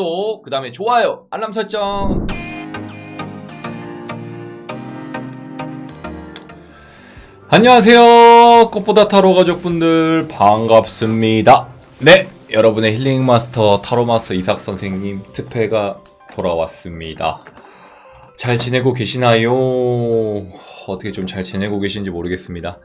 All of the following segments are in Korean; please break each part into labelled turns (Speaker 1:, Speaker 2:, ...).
Speaker 1: 구독, 그 다음에 좋아요, 알람 설정. 안녕하세요. 꽃보다 타로 가족분들 반갑습니다. 네, 여러분의 힐링 마스터 타로 마스터 이삭 선생님 특패가 돌아왔습니다. 잘 지내고 계시나요? 어떻게 좀 잘 지내고 계신지 모르겠습니다.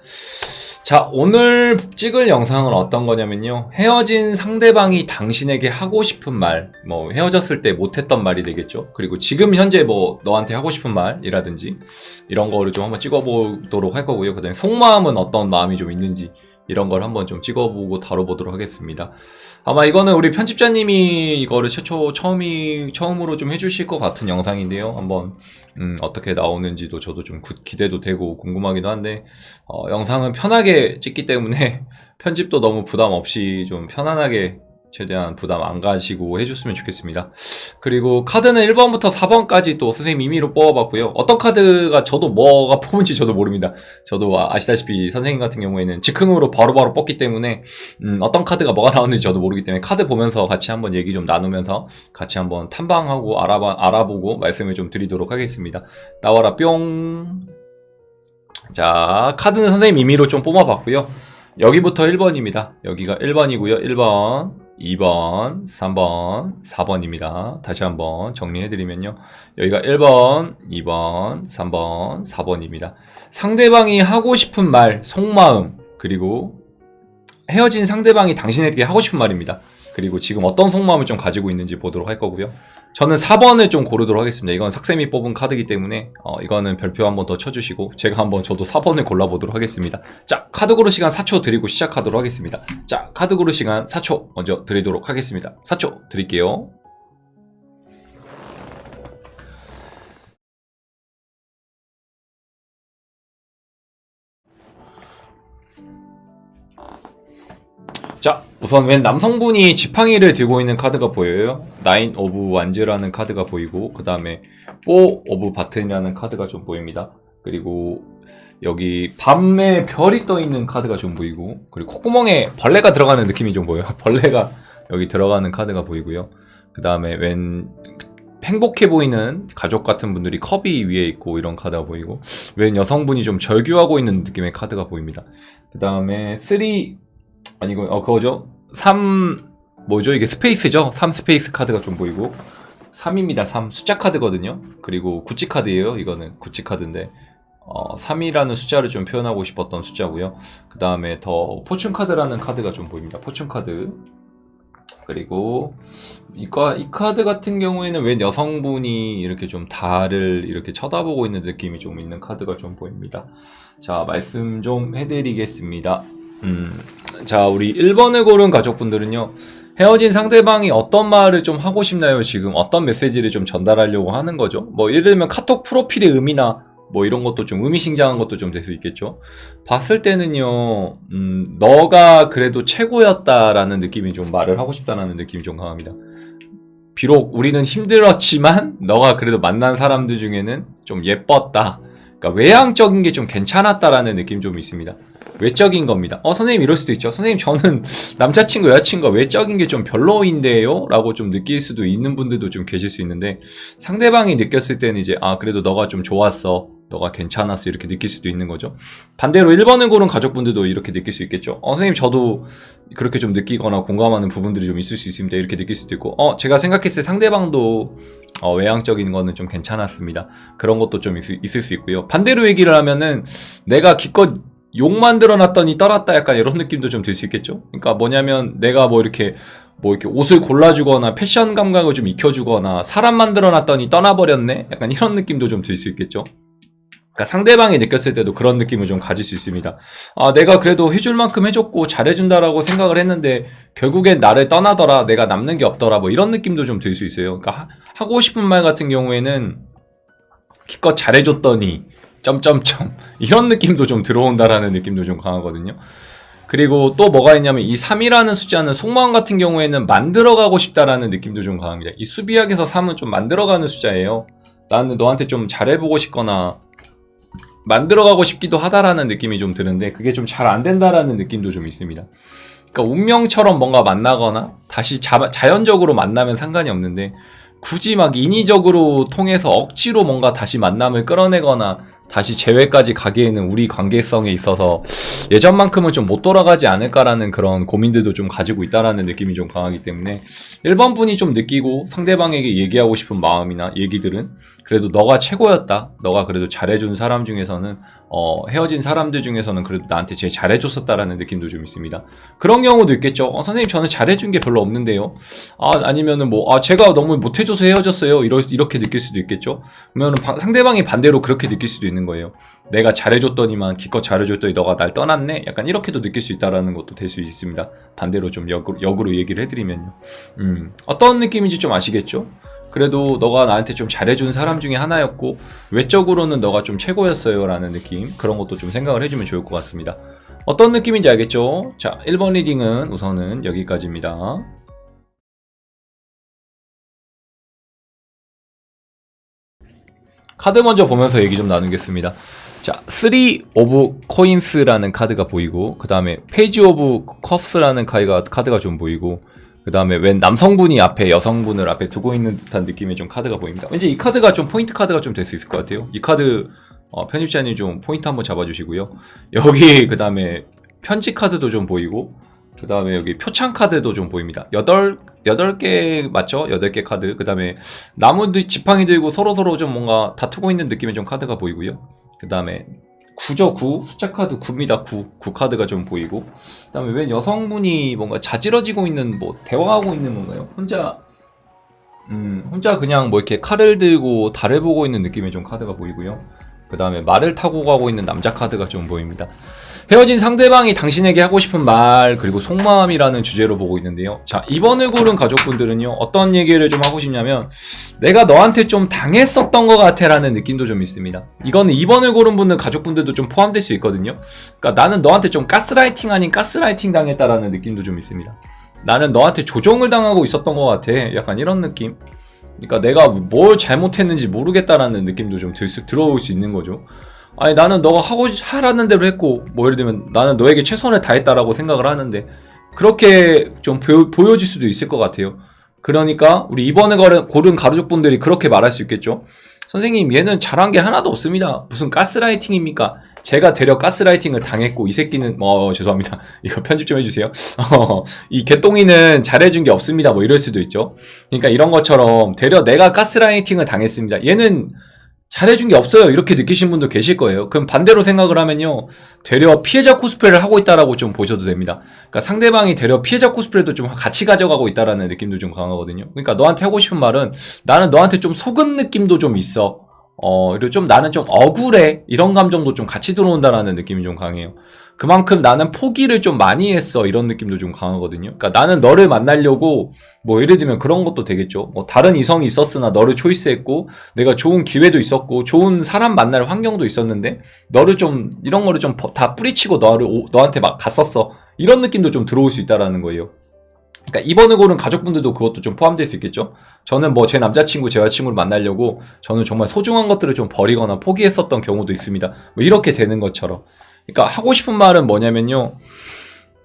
Speaker 1: 자, 오늘 찍을 영상은 어떤 거냐면요. 헤어진 상대방이 당신에게 하고 싶은 말, 뭐, 헤어졌을 때 못했던 말이 되겠죠. 그리고 지금 현재 뭐, 너한테 하고 싶은 말이라든지, 이런 거를 좀 한번 찍어보도록 할 거고요. 그 다음에 속마음은 어떤 마음이 좀 있는지, 이런 걸 한번 좀 찍어보고 다뤄보도록 하겠습니다. 아마 이거는 우리 편집자님이 이거를 최초 처음이 처음으로 좀 해주실 것 같은 영상인데요. 한번 음, 어떻게 나오는지도 저도 좀 구- 기대도 되고 궁금하기도 한데 어, 영상은 편하게 찍기 때문에 편집도 너무 부담 없이 좀 편안하게 최대한 부담 안 가시고 해줬으면 좋겠습니다. 그리고 카드는 1번부터 4번까지 또 선생님 임의로 뽑아봤고요. 어떤 카드가 저도 뭐가 뽑은지 저도 모릅니다. 저도 아- 아시다시피 선생님 같은 경우에는 즉흥으로 바로바로 뽑기 때문에 음, 어떤 카드가 뭐가 나오는지 저도 모르기 때문에 카드 보면서 같이 한번 얘기 좀 나누면서 같이 한번 탐방하고 알아봐, 알아보고 말씀을 좀 드리도록 하겠습니다. 나와라 뿅. 자, 카드는 선생님 임의로 좀 뽑아봤고요. 여기부터 1번입니다. 여기가 1번이고요. 1번, 2번, 3번, 4번입니다. 다시 한번 정리해드리면요. 여기가 1번, 2번, 3번, 4번입니다. 상대방이 하고 싶은 말, 속마음, 그리고 헤어진 상대방이 당신에게 하고 싶은 말입니다. 그리고 지금 어떤 속마음을 좀 가지고 있는지 보도록 할 거고요. 저는 4번을 좀 고르도록 하겠습니다. 이건 sak쌤이 뽑은 카드이기 때문에 어, 이거는 별표 한번 더 쳐주시고 제가 한번 저도 4번을 골라보도록 하겠습니다. 자, 카드 고르 시간 4초 드리고 시작하도록 하겠습니다. 자, 카드 고르 시간 4초 먼저 드리도록 하겠습니다. 4초 드릴게요. 자, 우선 웬 남성분이 지팡이를 들고 있는 카드가 보여요. 나인 오브 완즈라는 카드가 보이고, 그 다음에 포 오브 바튼이라는 카드가 좀 보입니다. 그리고 여기 밤에 별이 떠 있는 카드가 좀 보이고, 그리고 콧구멍에 벌레가 들어가는 느낌이 좀 보여요. 벌레가 여기 들어가는 카드가 보이고요. 그 다음에 웬 행복해 보이는 가족 같은 분들이 컵이 위에 있고 이런 카드가 보이고, 웬 여성분이 좀 절규하고 있는 느낌의 카드가 보입니다. 그 다음에 3 아니고 어 그거죠. 3 뭐죠? 이게 스페이스죠. 3 스페이스 카드가 좀 보이고 3입니다. 3 숫자 카드거든요. 그리고 구찌 카드예요. 이거는 구찌 카드인데 어, 3이라는 숫자를 좀 표현하고 싶었던 숫자고요. 그 다음에 더 포춘 카드라는 카드가 좀 보입니다. 포춘 카드. 그리고 이거 이 카드 같은 경우에는 웬 여성분이 이렇게 좀 달을 이렇게 쳐다보고 있는 느낌이 좀 있는 카드가 좀 보입니다. 자 말씀 좀 해드리겠습니다. 음, 자, 우리 1번을 고른 가족분들은요, 헤어진 상대방이 어떤 말을 좀 하고 싶나요? 지금 어떤 메시지를 좀 전달하려고 하는 거죠? 뭐, 예를 들면 카톡 프로필의 의미나, 뭐 이런 것도 좀 의미심장한 것도 좀 될 수 있겠죠? 봤을 때는요, 음, 너가 그래도 최고였다라는 느낌이 좀 말을 하고 싶다라는 느낌이 좀 강합니다. 비록 우리는 힘들었지만, 너가 그래도 만난 사람들 중에는 좀 예뻤다. 그러니까 외향적인 게 좀 괜찮았다라는 느낌 좀 있습니다. 외적인 겁니다. 어, 선생님 이럴 수도 있죠. 선생님 저는 남자친구, 여자친구가 외적인 게 좀 별로인데요? 라고 좀 느낄 수도 있는 분들도 좀 계실 수 있는데 상대방이 느꼈을 때는 이제 아, 그래도 너가 좀 좋았어. 너가 괜찮았어. 이렇게 느낄 수도 있는 거죠. 반대로 1번을 고른 가족분들도 이렇게 느낄 수 있겠죠. 어, 선생님 저도 그렇게 좀 느끼거나 공감하는 부분들이 좀 있을 수 있습니다. 이렇게 느낄 수도 있고 어, 제가 생각했을 때 상대방도 어, 외향적인 거는 좀 괜찮았습니다. 그런 것도 좀 있, 있을 수 있고요. 반대로 얘기를 하면은 내가 기껏 욕 만들어 놨더니 떠났다 약간 이런 느낌도 좀 들 수 있겠죠? 그러니까 뭐냐면 내가 뭐 이렇게 뭐 이렇게 옷을 골라주거나 패션 감각을 좀 익혀주거나 사람 만들어 놨더니 떠나버렸네? 약간 이런 느낌도 좀 들 수 있겠죠? 그러니까 상대방이 느꼈을 때도 그런 느낌을 좀 가질 수 있습니다. 아, 내가 그래도 해줄 만큼 해줬고 잘해준다라고 생각을 했는데 결국엔 나를 떠나더라, 내가 남는 게 없더라, 뭐 이런 느낌도 좀 들 수 있어요. 그러니까 하- 하고 싶은 말 같은 경우에는 기껏 잘해줬더니 점점점 이런 느낌도 좀 들어온다라는 느낌도 좀 강하거든요. 그리고 또 뭐가 있냐면 이 3이라는 숫자는 속마음 같은 경우에는 만들어가고 싶다라는 느낌도 좀 강합니다. 이 수비학에서 3은 좀 만들어가는 숫자예요. 나는 너한테 좀 잘해보고 싶거나 만들어가고 싶기도 하다라는 느낌이 좀 드는데 그게 좀 잘 안 된다라는 느낌도 좀 있습니다. 그러니까 운명처럼 뭔가 만나거나 다시 자, 자연적으로 만나면 상관이 없는데 굳이 막 인위적으로 통해서 억지로 뭔가 다시 만남을 끌어내거나 다시 재회까지 가기에는 우리 관계성에 있어서 예전만큼은 좀 못 돌아가지 않을까라는 그런 고민들도 좀 가지고 있다라는 느낌이 좀 강하기 때문에 1번 분이 좀 느끼고 상대방에게 얘기하고 싶은 마음이나 얘기들은 그래도 너가 최고였다. 너가 그래도 잘해준 사람 중에서는 어, 헤어진 사람들 중에서는 그래도 나한테 제일 잘해줬었다라는 느낌도 좀 있습니다. 그런 경우도 있겠죠. 어, 선생님 저는 잘해준 게 별로 없는데요. 아, 아니면은 뭐 아, 제가 너무 못해줘서 헤어졌어요. 이러, 이렇게 느낄 수도 있겠죠. 그러면 상대방이 반대로 그렇게 느낄 수도 있는 거예요. 내가 잘해줬더니만 기껏 잘해줬더니 너가 날 떠났네. 약간 이렇게도 느낄 수 있다라는 것도 될 수 있습니다. 반대로 좀 역으로, 역으로 얘기를 해드리면요. 음, 어떤 느낌인지 좀 아시겠죠? 그래도 너가 나한테 좀 잘해준 사람 중에 하나였고 외적으로는 너가 좀 최고였어요 라는 느낌 그런 것도 좀 생각을 해주면 좋을 것 같습니다 어떤 느낌인지 알겠죠? 자 1번 리딩은 우선은 여기까지입니다 카드 먼저 보면서 얘기 좀 나누겠습니다 자, 3 오브 코인스라는 카드가 보이고 그 다음에 페이지 오브 컵스라는 카드가, 카드가 좀 보이고 그 다음에 웬 남성분이 앞에 여성분을 앞에 두고 있는 듯한 느낌의 좀 카드가 보입니다. 왠지 이 카드가 좀 포인트 카드가 좀 될 수 있을 것 같아요. 이 카드 어, 편집자님 좀 포인트 한번 잡아주시고요. 여기 그 다음에 편지 카드도 좀 보이고 그 다음에 여기 표창 카드도 좀 보입니다. 여덟 여덟 개 맞죠? 여덟 개 카드. 그 다음에 나무 지팡이 들고 서로 서로 좀 뭔가 다투고 있는 느낌의 좀 카드가 보이고요. 그 다음에 9죠? 9 숫자 카드 9입니다. 9 9 카드가 좀 보이고. 그 다음에 웬 여성분이 뭔가 자지러지고 있는 뭐 대화하고 있는 건가요? 혼자 음 혼자 그냥 뭐 이렇게 칼을 들고 달을 보고 있는 느낌의 좀 카드가 보이고요 그 다음에 말을 타고 가고 있는 남자 카드가 좀 보입니다 헤어진 상대방이 당신에게 하고 싶은 말 그리고 속마음이라는 주제로 보고 있는데요. 자 이번을 고른 가족분들은요 어떤 얘기를 좀 하고 싶냐면 내가 너한테 좀 당했었던 것 같아라는 느낌도 좀 있습니다. 이거는 이번을 고른 분들 가족분들도 좀 포함될 수 있거든요. 그러니까 나는 너한테 좀 가스라이팅 아닌 가스라이팅 당했다라는 느낌도 좀 있습니다. 나는 너한테 조종을 당하고 있었던 것 같아. 약간 이런 느낌. 그러니까 내가 뭘 잘못했는지 모르겠다라는 느낌도 좀들 수, 들어올 수 있는 거죠. 아니 나는 너가 하고 하라는 대로 했고 뭐 예를 들면 나는 너에게 최선을 다했다라고 생각을 하는데 그렇게 좀 보여, 보여질 수도 있을 것 같아요. 그러니까 우리 이번에 고른 가족분들이 그렇게 말할 수 있겠죠. 선생님 얘는 잘한 게 하나도 없습니다. 무슨 가스라이팅입니까? 제가 되려 가스라이팅을 당했고 이 새끼는 뭐 어, 죄송합니다. 이거 편집 좀 해주세요. 어, 이 개똥이는 잘해준 게 없습니다. 뭐 이럴 수도 있죠. 그러니까 이런 것처럼 되려 내가 가스라이팅을 당했습니다. 얘는 잘해준 게 없어요. 이렇게 느끼신 분도 계실 거예요. 그럼 반대로 생각을 하면요. 되려 피해자 코스프레를 하고 있다라고 좀 보셔도 됩니다. 그러니까 상대방이 되려 피해자 코스프레도 좀 같이 가져가고 있다라는 느낌도 좀 강하거든요. 그러니까 너한테 하고 싶은 말은 나는 너한테 좀 속은 느낌도 좀 있어. 어, 그리고 좀 나는 좀 억울해. 이런 감정도 좀 같이 들어온다라는 느낌이 좀 강해요. 그만큼 나는 포기를 좀 많이 했어. 이런 느낌도 좀 강하거든요. 그러니까 나는 너를 만나려고 뭐 예를 들면 그런 것도 되겠죠. 뭐 다른 이성이 있었으나 너를 초이스했고 내가 좋은 기회도 있었고 좋은 사람 만날 환경도 있었는데 너를 좀 이런 거를 좀 다 뿌리치고 너를 너한테 막 갔었어. 이런 느낌도 좀 들어올 수 있다라는 거예요. 그러니까 이번을 고른 가족분들도 그것도 좀 포함될 수 있겠죠. 저는 뭐 제 남자친구, 제 여자친구를 만나려고 저는 정말 소중한 것들을 좀 버리거나 포기했었던 경우도 있습니다. 뭐 이렇게 되는 것처럼. 그러니까 하고 싶은 말은 뭐냐면요.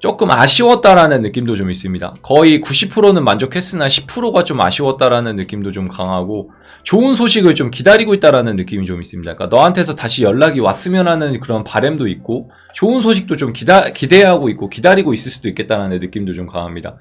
Speaker 1: 조금 아쉬웠다라는 느낌도 좀 있습니다. 거의 90%는 만족했으나 10%가 좀 아쉬웠다라는 느낌도 좀 강하고 좋은 소식을 좀 기다리고 있다라는 느낌이 좀 있습니다. 그러니까 너한테서 다시 연락이 왔으면 하는 그런 바램도 있고 좋은 소식도 좀 기다, 기대하고 있고 기다리고 있을 수도 있겠다라는 느낌도 좀 강합니다.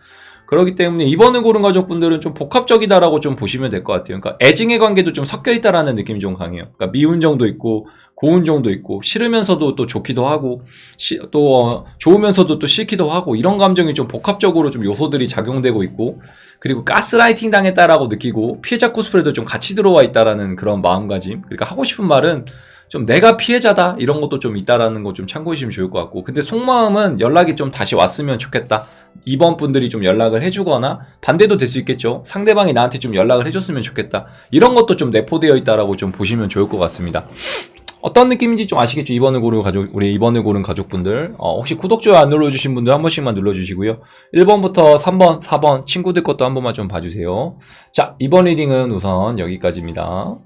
Speaker 1: 그렇기 때문에 이번을 고른 가족분들은 좀 복합적이다라고 좀 보시면 될 것 같아요. 그러니까 애증의 관계도 좀 섞여 있다라는 느낌이 좀 강해요. 그러니까 미운 정도 있고 고운 정도 있고 싫으면서도 또 좋기도 하고 시, 또 어, 좋으면서도 또 싫기도 하고 이런 감정이 좀 복합적으로 좀 요소들이 작용되고 있고 그리고 가스라이팅 당했다라고 느끼고 피해자 코스프레도 좀 같이 들어와 있다라는 그런 마음가짐. 그러니까 하고 싶은 말은 좀 내가 피해자다 이런 것도 좀 있다라는 거 좀 참고해주시면 좋을 것 같고 근데 속마음은 연락이 좀 다시 왔으면 좋겠다 이번 분들이 좀 연락을 해주거나 반대도 될 수 있겠죠 상대방이 나한테 좀 연락을 해줬으면 좋겠다 이런 것도 좀 내포되어 있다라고 좀 보시면 좋을 것 같습니다 어떤 느낌인지 좀 아시겠죠? 이번을 고른 가족, 우리 이번을 고른 가족분들. 어, 혹시 구독, 좋아요 안 눌러주신 분들 한 번씩만 눌러주시고요. 1번부터 3번, 4번 친구들 것도 한 번만 좀 봐주세요. 자, 이번 리딩은 우선 여기까지입니다.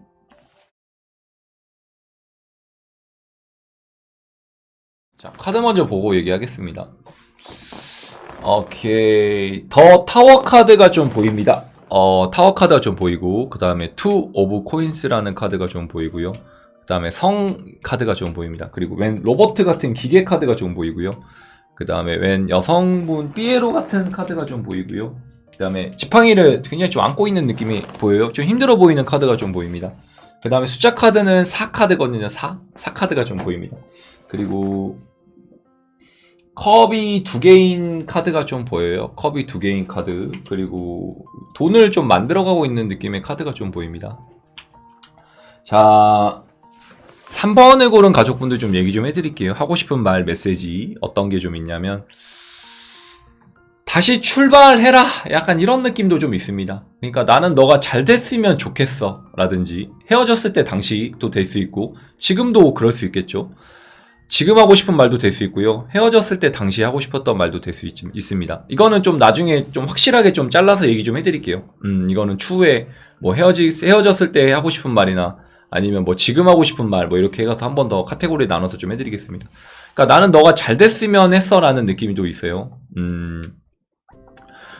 Speaker 1: 자, 카드 먼저 보고 얘기하겠습니다. 오케이. 더 타워 카드가 좀 보입니다. 어, 타워 카드가 좀 보이고, 그 다음에 투 오브 코인스라는 카드가 좀 보이고요. 그 다음에 성 카드가 좀 보입니다. 그리고 웬 로버트 같은 기계 카드가 좀 보이고요. 그 다음에 웬 여성분 삐에로 같은 카드가 좀 보이고요. 그 다음에 지팡이를 굉장히 좀 안고 있는 느낌이 보여요. 좀 힘들어 보이는 카드가 좀 보입니다. 그 다음에 숫자 카드는 4카드거든요. 4? 4카드가 좀 보입니다. 그리고 컵이 두 개인 카드가 좀 보여요. 컵이 두 개인 카드. 그리고 돈을 좀 만들어가고 있는 느낌의 카드가 좀 보입니다. 자, 3번을 고른 가족분들 좀 얘기 좀 해드릴게요. 하고 싶은 말, 메시지 어떤 게 좀 있냐면 다시 출발해라. 약간 이런 느낌도 좀 있습니다. 그러니까 나는 너가 잘 됐으면 좋겠어. 라든지 헤어졌을 때 당시도 될수 있고 지금도 그럴 수 있겠죠. 지금 하고 싶은 말도 될 수 있고요. 헤어졌을 때 당시 하고 싶었던 말도 될 수 있습니다. 이거는 좀 나중에 좀 확실하게 좀 잘라서 얘기 좀 해드릴게요. 음, 이거는 추후에 뭐 헤어지, 헤어졌을 때 하고 싶은 말이나 아니면 뭐 지금 하고 싶은 말 뭐 이렇게 해서 한 번 더 카테고리 나눠서 좀 해드리겠습니다. 그러니까 나는 너가 잘 됐으면 했어라는 느낌이 또 있어요. 음.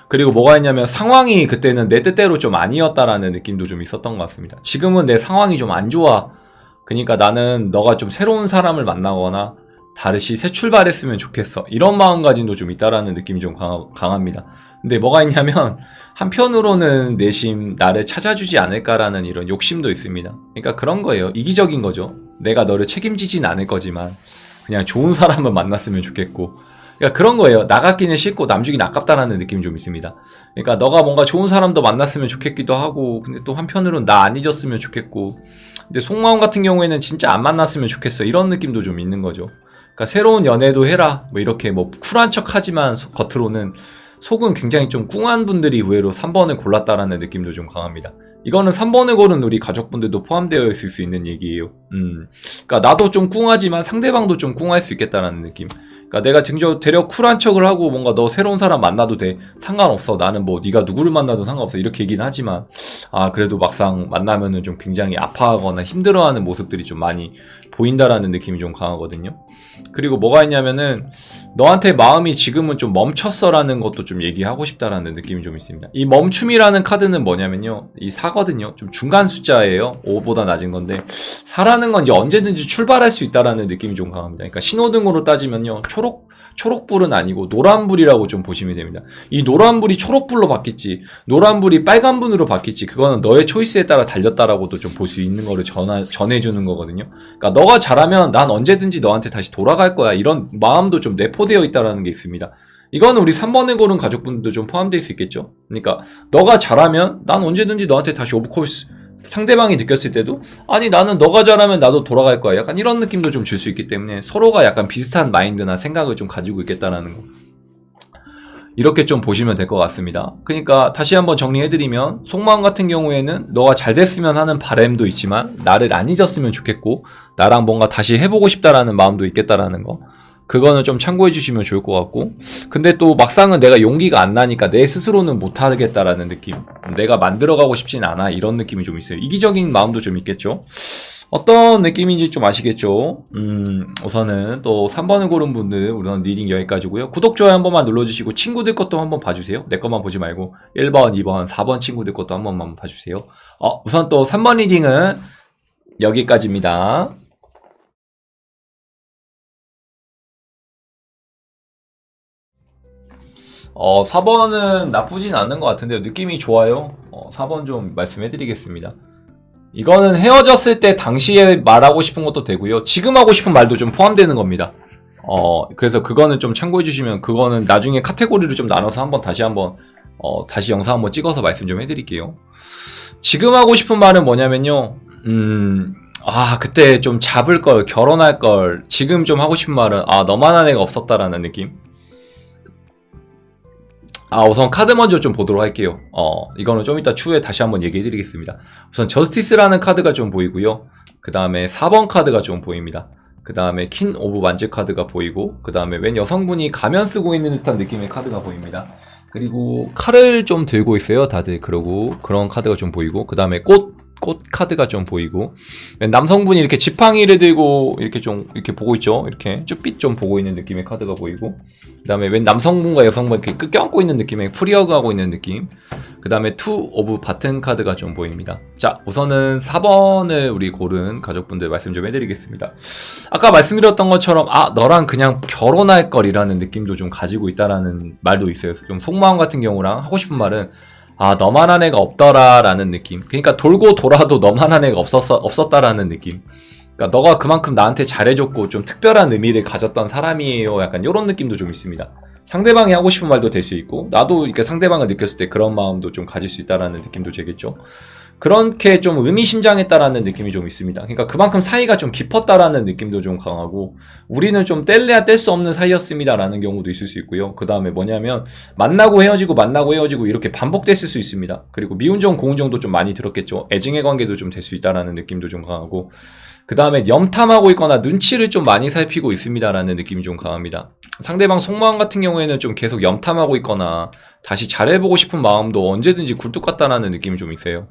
Speaker 1: 그리고 뭐가 있냐면 상황이 그때는 내 뜻대로 좀 아니었다라는 느낌도 좀 있었던 것 같습니다. 지금은 내 상황이 좀 안 좋아. 그러니까 나는 너가 좀 새로운 사람을 만나거나 다르시 새 출발했으면 좋겠어. 이런 마음가짐도 좀 있다라는 느낌이 좀 강하, 강합니다. 근데 뭐가 있냐면 한편으로는 내심 나를 찾아주지 않을까라는 이런 욕심도 있습니다. 그러니까 그런 거예요. 이기적인 거죠. 내가 너를 책임지진 않을 거지만 그냥 좋은 사람을 만났으면 좋겠고 그러니까 그런 거예요. 나갔기는 싫고 남주긴 아깝다라는 느낌이 좀 있습니다. 그러니까 너가 뭔가 좋은 사람도 만났으면 좋겠기도 하고 근데 또 한편으로는 나 안 잊었으면 좋겠고 근데 속마음 같은 경우에는 진짜 안 만났으면 좋겠어 이런 느낌도 좀 있는 거죠. 그러니까 새로운 연애도 해라 뭐 이렇게 뭐 쿨한 척하지만 겉으로는 속은 굉장히 좀 꿍한 분들이 의외로 3번을 골랐다라는 느낌도 좀 강합니다. 이거는 3번을 고른 우리 가족분들도 포함되어 있을 수 있는 얘기예요. 음. 그러니까 나도 좀 꿍하지만 상대방도 좀 꿍할 수 있겠다라는 느낌. 그러니까 내가 등저 대려 쿨한 척을 하고 뭔가 너 새로운 사람 만나도 돼 상관없어 나는 뭐 네가 누구를 만나도 상관없어 이렇게 얘기는 하지만 아 그래도 막상 만나면은 좀 굉장히 아파하거나 힘들어하는 모습들이 좀 많이 보인다라는 느낌이 좀 강하거든요. 그리고 뭐가 있냐면은 너한테 마음이 지금은 좀 멈췄어라는 것도 좀 얘기하고 싶다라는 느낌이 좀 있습니다. 이 멈춤이라는 카드는 뭐냐면요. 이 4거든요. 좀 중간 숫자예요. 5보다 낮은 건데 4라는 건 이제 언제든지 출발할 수 있다라는 느낌이 좀 강합니다. 그러니까 신호등으로 따지면요. 초록 초록불은 아니고 노란불이라고 좀 보시면 됩니다. 이 노란불이 초록불로 바뀌지, 노란불이 빨간불으로 바뀌지, 그거는 너의 초이스에 따라 달렸다라고도 좀 볼 수 있는 거를 전하, 전해주는 거거든요. 그러니까 너가 잘하면 난 언제든지 너한테 다시 돌아갈 거야. 이런 마음도 좀 내포되어 있다라는 게 있습니다. 이거는 우리 3번에 고른 가족분들도 좀 포함될 수 있겠죠? 그러니까 너가 잘하면 난 언제든지 너한테 다시 오브코스 상대방이 느꼈을 때도 아니 나는 너가 잘하면 나도 돌아갈 거야. 약간 이런 느낌도 좀 줄 수 있기 때문에 서로가 약간 비슷한 마인드나 생각을 좀 가지고 있겠다라는 거. 이렇게 좀 보시면 될 것 같습니다. 그러니까 다시 한번 정리해드리면 속마음 같은 경우에는 너가 잘 됐으면 하는 바램도 있지만 나를 안 잊었으면 좋겠고 나랑 뭔가 다시 해보고 싶다라는 마음도 있겠다라는 거 그거는 좀 참고해 주시면 좋을 것 같고. 근데 또 막상은 내가 용기가 안 나니까 내 스스로는 못 하겠다라는 느낌 내가 만들어가고 싶진 않아. 이런 느낌이 좀 있어요. 이기적인 마음도 좀 있겠죠? 어떤 느낌인지 좀 아시겠죠? 음 우선은 또 3번을 고른 분들 우선 리딩 여기까지고요. 구독 좋아요 한 번만 눌러주시고 친구들 것도 한번 봐주세요. 내 것만 보지 말고 1번 2번 4번 친구들 것도 한 번만 봐주세요. 어 우선 또 3번 리딩은 여기까지입니다 어, 4번은 나쁘진 않은 것 같은데요. 느낌이 좋아요. 어, 4번 좀 말씀해드리겠습니다. 이거는 헤어졌을 때 당시에 말하고 싶은 것도 되고요. 지금 하고 싶은 말도 좀 포함되는 겁니다. 어, 그래서 그거는 좀 참고해 주시면 그거는 나중에 카테고리를 좀 나눠서 한번 다시 한번, 어, 다시 영상 한번 찍어서 말씀 좀 해드릴게요. 지금 하고 싶은 말은 뭐냐면요. 음, 아, 그때 좀 잡을 걸, 결혼할 걸, 지금 좀 하고 싶은 말은, 아, 너만한 애가 없었다라는 느낌? 아 우선 카드 먼저 좀 보도록 할게요. 어 이거는 좀 이따 추후에 다시 한번 얘기해 드리겠습니다. 우선 저스티스라는 카드가 좀 보이고요. 그 다음에 4번 카드가 좀 보입니다. 그 다음에 킨 오브 만즈 카드가 보이고 그 다음에 웬 여성분이 가면 쓰고 있는 듯한 느낌의 카드가 보입니다. 그리고 칼을 좀 들고 있어요 다들. 그러고 그런 카드가 좀 보이고 그 다음에 꽃 꽃 카드가 좀 보이고 남성분이 이렇게 지팡이를 들고 이렇게 좀 이렇게 보고 있죠. 이렇게 쭈빛 좀 보고 있는 느낌의 카드가 보이고 그 다음에 웬 남성분과 여성분 이렇게 껴안고 있는 느낌의 프리어그하고 있는 느낌. 그 다음에 투 오브 바튼 카드가 좀 보입니다. 자, 우선은 4번을 우리 고른 가족분들 말씀 좀 해드리겠습니다. 아까 말씀드렸던 것처럼 아 너랑 그냥 결혼할 거리라는 느낌도 좀 가지고 있다라는 말도 있어요. 좀 속마음 같은 경우랑 하고 싶은 말은 아 너만한 애가 없더라라는 느낌. 그러니까 돌고 돌아도 너만한 애가 없었어 없었다라는 느낌. 그러니까 너가 그만큼 나한테 잘해줬고 좀 특별한 의미를 가졌던 사람이에요. 약간 이런 느낌도 좀 있습니다. 상대방이 하고 싶은 말도 될 수 있고 나도 이렇게 상대방을 느꼈을 때 그런 마음도 좀 가질 수 있다라는 느낌도 되겠죠. 그렇게 좀 의미심장했다라는 느낌이 좀 있습니다. 그러니까 그만큼 사이가 좀 깊었다라는 느낌도 좀 강하고 우리는 좀 뗄래야 뗄 수 없는 사이였습니다라는 경우도 있을 수 있고요. 그 다음에 뭐냐면 만나고 헤어지고 만나고 헤어지고 이렇게 반복됐을 수 있습니다. 그리고 미운 정 고운 정도 좀 많이 들었겠죠. 애증의 관계도 좀 될 수 있다라는 느낌도 좀 강하고 그 다음에 염탐하고 있거나 눈치를 좀 많이 살피고 있습니다라는 느낌이 좀 강합니다. 상대방 속마음 같은 경우에는 좀 계속 염탐하고 있거나 다시 잘해보고 싶은 마음도 언제든지 굴뚝 같다라는 느낌이 좀 있어요.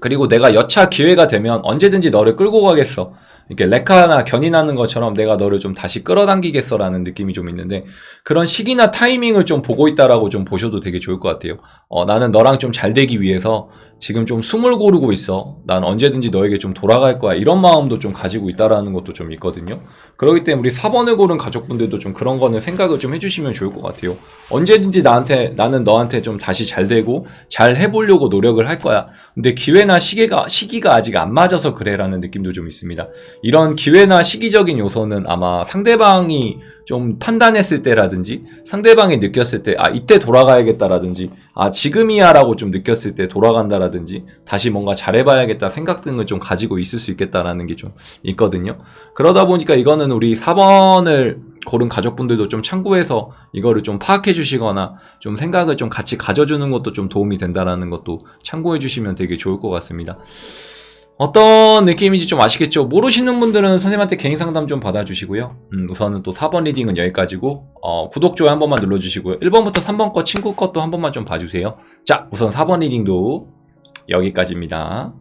Speaker 1: 그리고 내가 여차 기회가 되면 언제든지 너를 끌고 가겠어. 이렇게 레카나 견인하는 것처럼 내가 너를 좀 다시 끌어당기겠어라는 느낌이 좀 있는데 그런 시기나 타이밍을 좀 보고 있다라고 좀 보셔도 되게 좋을 것 같아요. 어, 나는 너랑 좀 잘 되기 위해서 지금 좀 숨을 고르고 있어. 난 언제든지 너에게 좀 돌아갈 거야. 이런 마음도 좀 가지고 있다라는 것도 좀 있거든요. 그렇기 때문에 우리 4번을 고른 가족분들도 좀 그런 거는 생각을 좀 해주시면 좋을 것 같아요. 언제든지 나한테, 나는 너한테 좀 다시 잘 되고 잘 해보려고 노력을 할 거야. 근데 기회나 시기가, 시기가 아직 안 맞아서 그래라는 느낌도 좀 있습니다. 이런 기회나 시기적인 요소는 아마 상대방이 좀 판단했을 때라든지 상대방이 느꼈을 때 아 이때 돌아가야겠다라든지 아 지금이야라고 좀 느꼈을 때 돌아간다라든지 다시 뭔가 잘해봐야겠다 생각 등을 좀 가지고 있을 수 있겠다라는 게 좀 있거든요. 그러다 보니까 이거는 우리 4번을 고른 가족분들도 좀 참고해서 이거를 좀 파악해 주시거나 좀 생각을 좀 같이 가져주는 것도 좀 도움이 된다라는 것도 참고해 주시면 되게 좋을 것 같습니다. 어떤 느낌인지 좀 아시겠죠? 모르시는 분들은 선생님한테 개인 상담 좀 받아주시고요. 음, 우선은 또 4번 리딩은 여기까지고, 어, 구독, 좋아요 한 번만 눌러주시고요. 1번부터 3번 거 친구 것도 한 번만 좀 봐주세요. 자, 우선 4번 리딩도 여기까지입니다.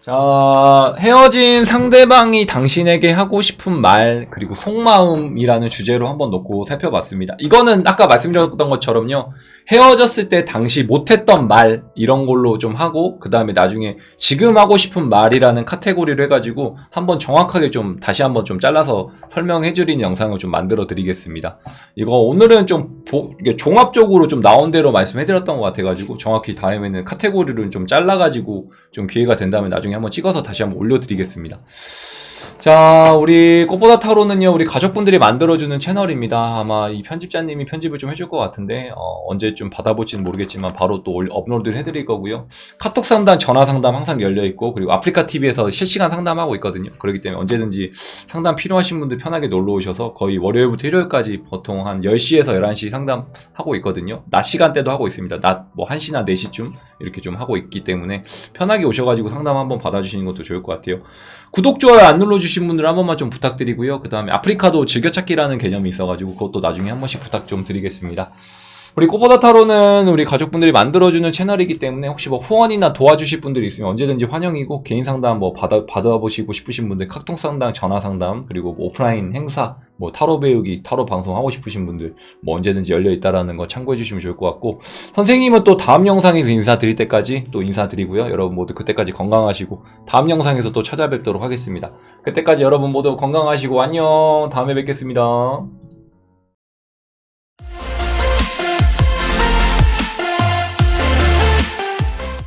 Speaker 1: 자, 헤어진 상대방이 당신에게 하고 싶은 말, 그리고 속마음이라는 주제로 한번 놓고 살펴봤습니다. 이거는 아까 말씀드렸던 것처럼요, 헤어졌을 때 당시 못했던 말, 이런 걸로 좀 하고, 그 다음에 나중에 지금 하고 싶은 말이라는 카테고리를 해가지고, 한번 정확하게 좀, 다시 한번 좀 잘라서 설명해드리는 영상을 좀 만들어 드리겠습니다. 이거 오늘은 좀, 보, 종합적으로 좀 나온 대로 말씀해드렸던 것 같아가지고, 정확히 다음에는 카테고리를 좀 잘라가지고, 좀 기회가 된다면 나중에 한번 찍어서 다시 한번 올려드리겠습니다. 자, 우리 꽃보다 타로는요, 우리 가족분들이 만들어주는 채널입니다. 아마 이 편집자님이 편집을 좀 해줄 것 같은데, 어, 언제쯤 받아볼지는 모르겠지만, 바로 또 올- 업로드를 해드릴 거고요. 카톡 상담, 전화 상담 항상 열려있고, 그리고 아프리카 TV에서 실시간 상담하고 있거든요. 그렇기 때문에 언제든지 상담 필요하신 분들 편하게 놀러 오셔서 거의 월요일부터 일요일까지 보통 한 10시에서 11시 상담하고 있거든요. 낮 시간대도 하고 있습니다. 낮 뭐 1시나 4시쯤 이렇게 좀 하고 있기 때문에 편하게 오셔가지고 상담 한번 받아주시는 것도 좋을 것 같아요. 구독, 좋아요 안 눌러주신 분들 한 번만 좀 부탁드리고요. 그 다음에 아프리카도 즐겨찾기라는 개념이 있어가지고 그것도 나중에 한 번씩 부탁 좀 드리겠습니다. 우리 꽃보다 타로는 우리 가족분들이 만들어주는 채널이기 때문에 혹시 뭐 후원이나 도와주실 분들이 있으면 언제든지 환영이고 개인 상담 뭐 받아, 받아보시고 싶으신 분들 카톡 상담, 전화 상담 그리고 뭐 오프라인 행사 뭐 타로 배우기, 타로 방송 하고 싶으신 분들 뭐 언제든지 열려 있다라는 거 참고해 주시면 좋을 것 같고 선생님은 또 다음 영상에서 인사드릴 때까지 또 인사드리고요. 여러분 모두 그때까지 건강하시고 다음 영상에서 또 찾아뵙도록 하겠습니다. 그때까지 여러분 모두 건강하시고 안녕. 다음에 뵙겠습니다.